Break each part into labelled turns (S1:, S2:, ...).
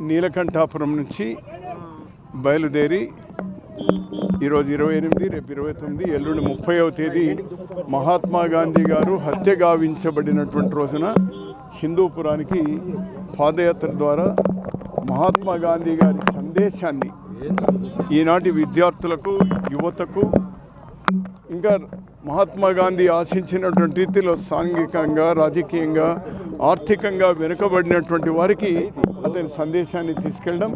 S1: నీలకంఠాపురం నుంచి బయలుదేరి ఈరోజు ఇరవై ఎనిమిది రేపు ఇరవై తొమ్మిది ఎల్లుండి ముప్పైవ తేదీ మహాత్మా గాంధీ గారు హత్య గావించబడినటువంటి రోజున హిందూపురానికి పాదయాత్ర ద్వారా మహాత్మా గాంధీ గారి సందేశాన్ని ఈనాటి విద్యార్థులకు యువతకు ఇంకా మహాత్మా గాంధీ ఆశించినటువంటి రీతిలో సాంఘికంగా రాజకీయంగా ఆర్థికంగా వెనుకబడినటువంటి వారికి అతని సందేశాన్ని తీసుకెళ్ళడం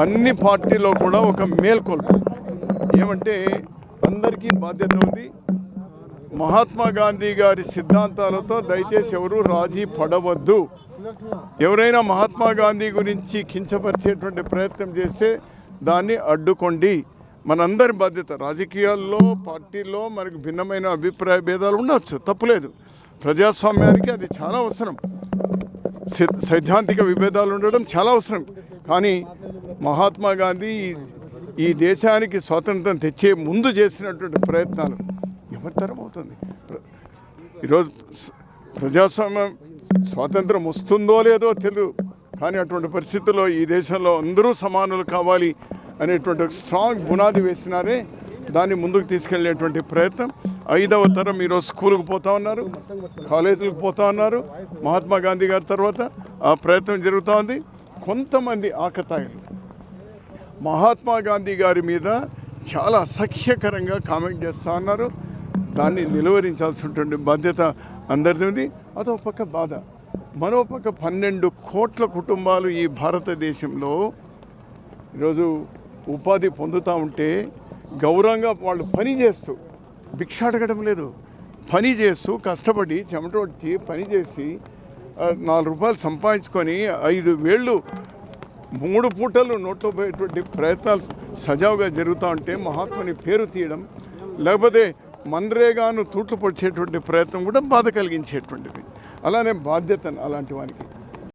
S1: అన్ని పార్టీలో కూడా ఒక మేల్కొల్పు. ఏమంటే అందరికీ బాధ్యత ఉంది. మహాత్మా గాంధీ గారి సిద్ధాంతాలతో దయచేసి ఎవరు రాజీ పడవద్దు. ఎవరైనా మహాత్మా గాంధీ గురించి కించపరిచేటువంటి ప్రయత్నం చేస్తే దాన్ని అడ్డుకోండి. మనందరి బాధ్యత. రాజకీయాల్లో పార్టీల్లో మనకు భిన్నమైన అభిప్రాయ భేదాలు ఉండవచ్చు తప్పులేదు. ప్రజాస్వామ్యానికి అది చాలా అవసరం. సైద్ధాంతిక విభేదాలు ఉండడం చాలా అవసరం. కానీ మహాత్మా గాంధీ ఈ- ఈ దేశానికి స్వాతంత్రం తెచ్చే ముందు చేసినటువంటి ప్రయత్నాలు ఎవరితరం అవుతుంది? ప్ర- ఈరోజు ప్రజాస్వామ్యం స్వాతంత్రం వస్తుందో లేదో తెలియదు కానీ అటువంటి పరిస్థితుల్లో ఈ దేశంలో అందరూ సమానులు కావాలి. అనేటువంటి ఒక స్ట్రాంగ్ బునాది వేసినారే దాన్ని ముందుకు తీసుకెళ్ళేటువంటి ప్రయత్నం. ఐదవ తరం ఈరోజు స్కూల్కి పోతా ఉన్నారు కాలేజీలకు పోతా ఉన్నారు మహాత్మా గాంధీ గారి తర్వాత ఆ ప్రయత్నం జరుగుతూ ఉంది. కొంతమంది ఆకతాయిలు. మహాత్మా గాంధీ గారి మీద చాలా అసహ్యకరంగా కామెంట్ చేస్తూ ఉన్నారు. దాన్ని నిలువరించాల్సినటువంటి బాధ్యత అందరిది ఉంది. అదో పక్క బాధ. మరో పక్క పన్నెండు కోట్ల కుటుంబాలు ఈ భారతదేశంలో ఈరోజు ఉపాధి పొందుతూ ఉంటే గౌరవంగా వాళ్ళు పని చేస్తూ భిక్ష అడగడం లేదు. పని చేస్తూ కష్టపడి చెమటొచ్చి పని చేసి నాలుగు రూపాయలు సంపాదించుకొని ఐదు వేళ్ళు మూడు పూటలు నోట్లో పోయేటువంటి ప్రయత్నాలు సజావుగా జరుగుతూ ఉంటే మహాత్ముని పేరు తీయడం లేకపోతే మన్రేగాను తూట్లు పొడిచేటువంటి ప్రయత్నం కూడా బాధ కలిగించేటువంటిది. అలానే బాధ్యత అలాంటి వానికి